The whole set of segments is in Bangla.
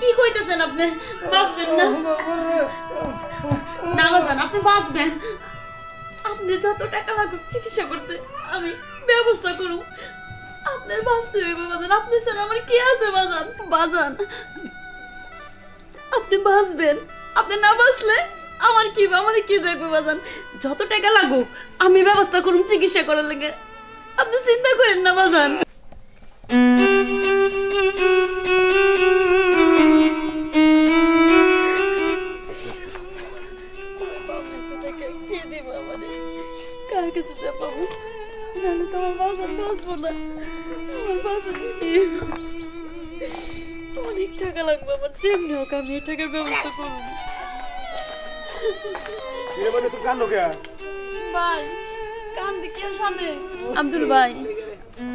কি কইতেছেন আপনি? বাঁচবেন আপনি বাঁচবেন। আপনি যত টাকা লাগুক চিকিৎসা করতে আমি ব্যবস্থা আপনার বাঁচতে হইবে বাজান আপনি স্যার আমার কি আছে বাজান বাজান আপনি বাঁচবেন। আপনি না বাঁচলে আমার কি আমার কি দেখবে বাজান যত টাকা লাগুক আমি ব্যবস্থা করুন চিকিৎসা করার লাগে। আপনি চিন্তা করেন না বাজান না অনেক টাকা লাগবে আমার যেমনি হোক আমি এই টাকার ব্যবস্থা করব। ভাই কান দিকে সামনে আব্দুল ভাই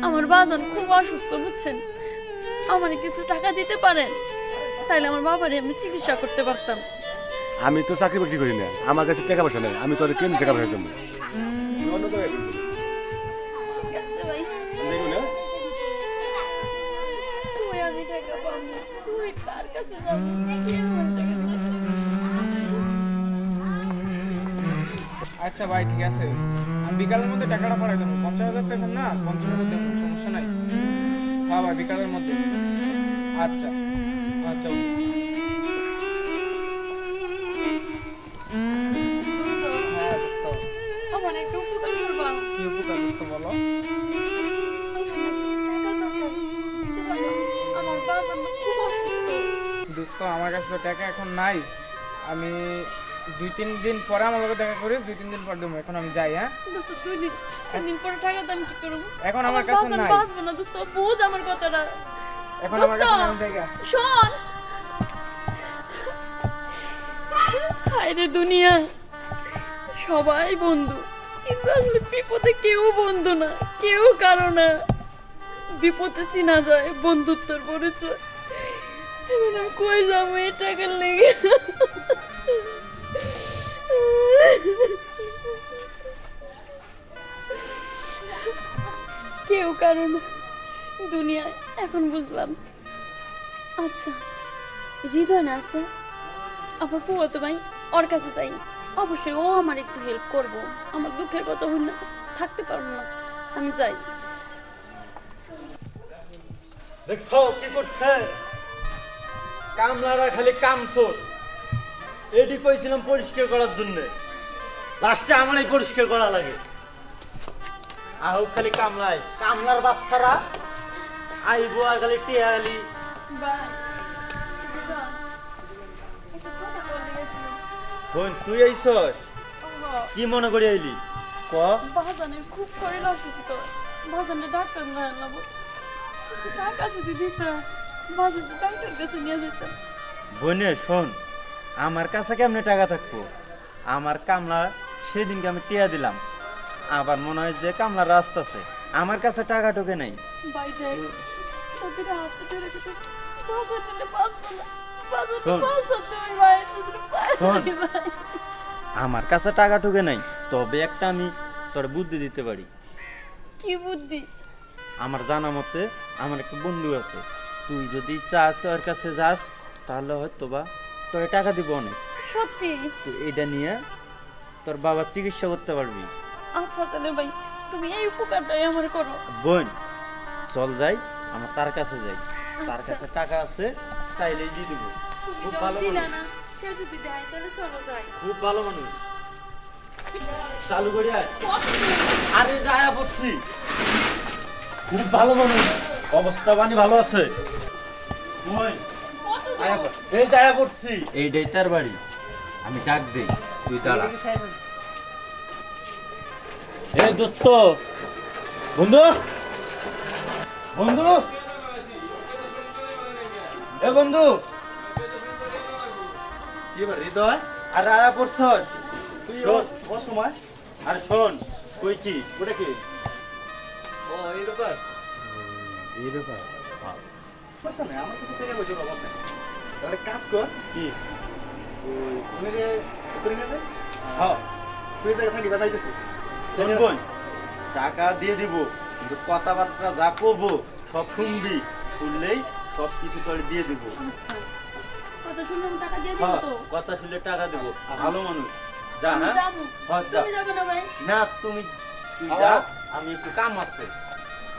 আমার বাজান খুব অসুস্থ বুঝছেন? আমার কিছু টাকা দিতে পারেন? আমার বাবারে আমি চিকিৎসা করতে পারতাম। আমি তো চাকরি বাকরি করি না। আমার কাছে টাকা পয়সা নেই আমি তোর কেন টাকা পয়সা দেবো? আচ্ছা ভাই, ঠিক আছে। আমি বিকালের মধ্যে টাকাটা পাঠাই দেবো। পঞ্চাশ হাজার চাইছেন না? পঞ্চাশ হাজার দেবো, সমস্যা নাই। হ্যাঁ ভাই, বিকালের মধ্যে। আচ্ছা। আচ্ছা। দোস্ত আমার কাছে তো টাকা এখন নাই। আমি দুই তিন দিন পরে আমার লোকের দেখা করিস দুই তিন দিন পর দেবো এখন আমি যাই হ্যাঁ? দোস্ত দুই দিন তিন দিন পরে টাকা দাম কি করব? এখন আমার কাছে নাই। বাঁচবো না দোস্ত বুঝ আমার কথাটা। এখন আমার কাছে নাই টাকা শোন। হায় রে দুনিয়া সবাই বন্ধু কিন্তু আসলে বিপদে কেউ বন্ধু না কেউ কারও না। বিপদে চিনা যায় বন্ধুত্বর পরিচয়। এখন কই যাব এই টাকার লেগে। কেউ কারও না দুনিয়ায় এখন বুঝলাম। আচ্ছা হৃদয় না আছে? আমার ফুয়াতো ভাই, ওর কাছে তাই। অবশ্যই ও আমার একটু হেল্প করব। আমার দুঃখের কথা হইল না থাকতে পারব না। আমি যাই। দেখছ কি করছে? কামলারা খালি কাম কামসোর এডি কইছিলাম পরিষ্কার করার জন্য। লাস্টে আমারই পরিষ্কার করা লাগে। আহ খালি কামলাই কামলার বাচ্চারা আইবো আর খালি টিয়ালি বোন, তুই আইছস? কি মনে করি আইলি? ক? বাজানের খুব শরীর অসুস্থ। বাজানের ডাক্তার না আনলাম। টাকা যদি দিত? বাজার ডাক্তার কাছে নিয়ে যেতাম বোনে শোন আমার কাছে কেমনে টাকা থাকব? আমার কামলা সেদিনকে আমি টিয়া দিলাম। আবার মনে হয় যে কামলার রাস্তা আছে। আমার কাছে টাকা টোকে নাই। আমার কাছে টাকা টোকে নাই তবে একটা আমি তোর বুদ্ধি দিতে পারি। কি বুদ্ধি? আমার জানা মতে আমার একটা বন্ধু আছে। তুই যদি চাস ওর কাছে যাস তাহলে হয়তো বা তোর টাকা দিব অনেক। সত্যি? তুই এটা নিয়ে তোর বাবার চিকিৎসা করতে পারবি। আচ্ছা তাহলে ভাই তুমি এই উপকারটাই আমার করো। বোন চল যাই আমরা তার কাছে যাই। তার আচ্ছা। কাছে টাকা আছে চাইলেই দিয়ে দিব। খুব ভালো মানুষ। সে যদি দেয় তাহলে চলো যাই। খুব ভালো মানুষ। চালু করে। আরে যায়া পড়ছি। খুব ভালো মানুষ। অবস্থা বানি ভালো আছে। এই যায়া পড়ছি। এইটাই তার বাড়ি আমি ডাক দেই তুই দাঁড়া। এই দোস্ত বন্ধু? বন্ধু? এ বন্ধু? কি হৃদয়? আরে আয়া পড়ছস? শোন। ও সময়। আরে শোন কই কি? ওটা কি? ও এই ব্যাপার। এই ব্যাপার সমস্যা নেই আমার কাছে টাকা পয়সা অভাব নেই তাহলে কাজ কর কি তুমি যে উপরে নিয়ে যাই হ্যাঁ তুই জায়গা থাকি যাইতেছি শোন টাকা দিয়ে দিব কিন্তু কথাবার্তা যা করব সব শুনবি শুনলেই সব কিছু তোরে দিয়ে দেবো শুনলাম টাকা দিয়ে দিবো তো কথা শুনলে টাকা দেবো ভালো মানুষ যা আমি যা। তুমি যাবে না ভাই না তুমি যা আমি একটু কাম আছে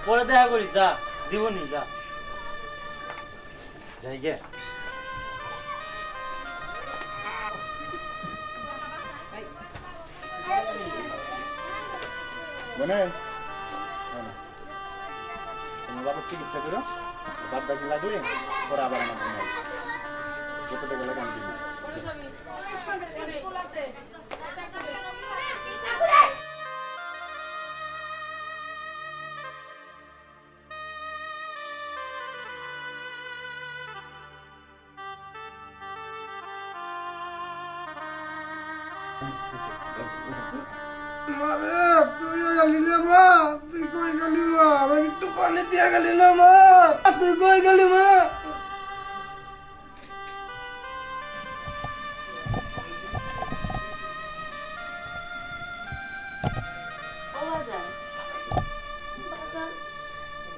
পরে দেখা করি যা দিবনি যা যাই গে মানে তোমার বাবার চিকিৎসা করো বাদ বাকি লাগলে পরে আবার আমার জন্য আসবে। যত টাকা মারে তুই গেলি না মা? তুই কই গেলি মা? আমাকে একটু পানি দিয়া গেলি না মা? তুই কই গেলি মা?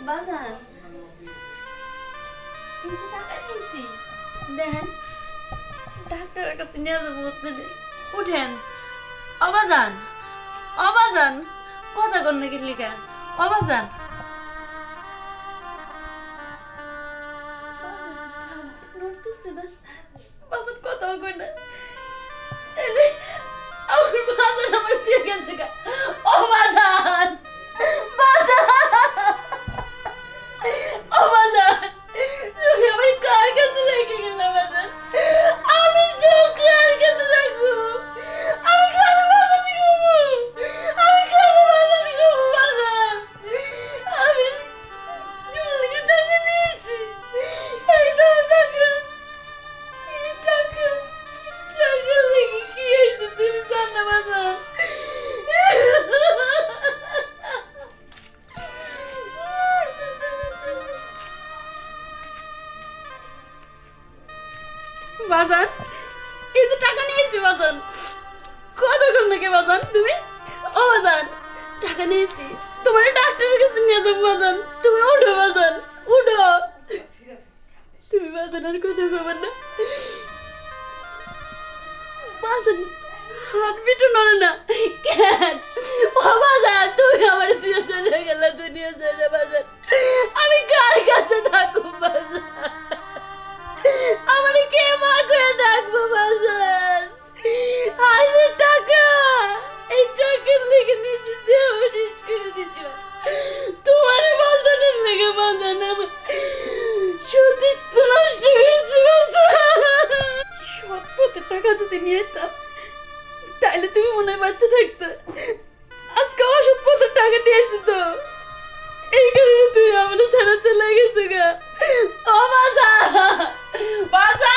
বাজান এই যে টাকা নিয়েছি। দেখেন ডাক্তারের কাছে নিয়ে যাব উঠেন। অবাজান অবাজান কথা কর নাকি লিখা? অবাজান বাজান, এই যে টাকা নিয়েছি বাজান। কম নাকি বাজান তুমি? ও বাজান, টাকা নিয়েছি। তোমার ডাক্তারের কাছে নিয়ে যাব বাজান। তুমি উঠো বাজান, উঠো। তুমি বাজান, আর কোথায় যাবেন না। বাজান, হাত পিটু নড়ে না। কেন? ও বাজান, তুমি আমার দিয়ে চলে গেলে, দুনিয়া চলে বাজান। আমি কার কাছে থাকব বাজান? আমার টাকা যদি নিয়ে যেতাম তাহলে তুমি মনে হয় বাচ্চা থাকতে। আজকে ওষুধপত্র টাকা দিয়েছি তো। এই কারণে তুমি আমার ছাড়া চলে গেছো গা। ও বাজা বাজা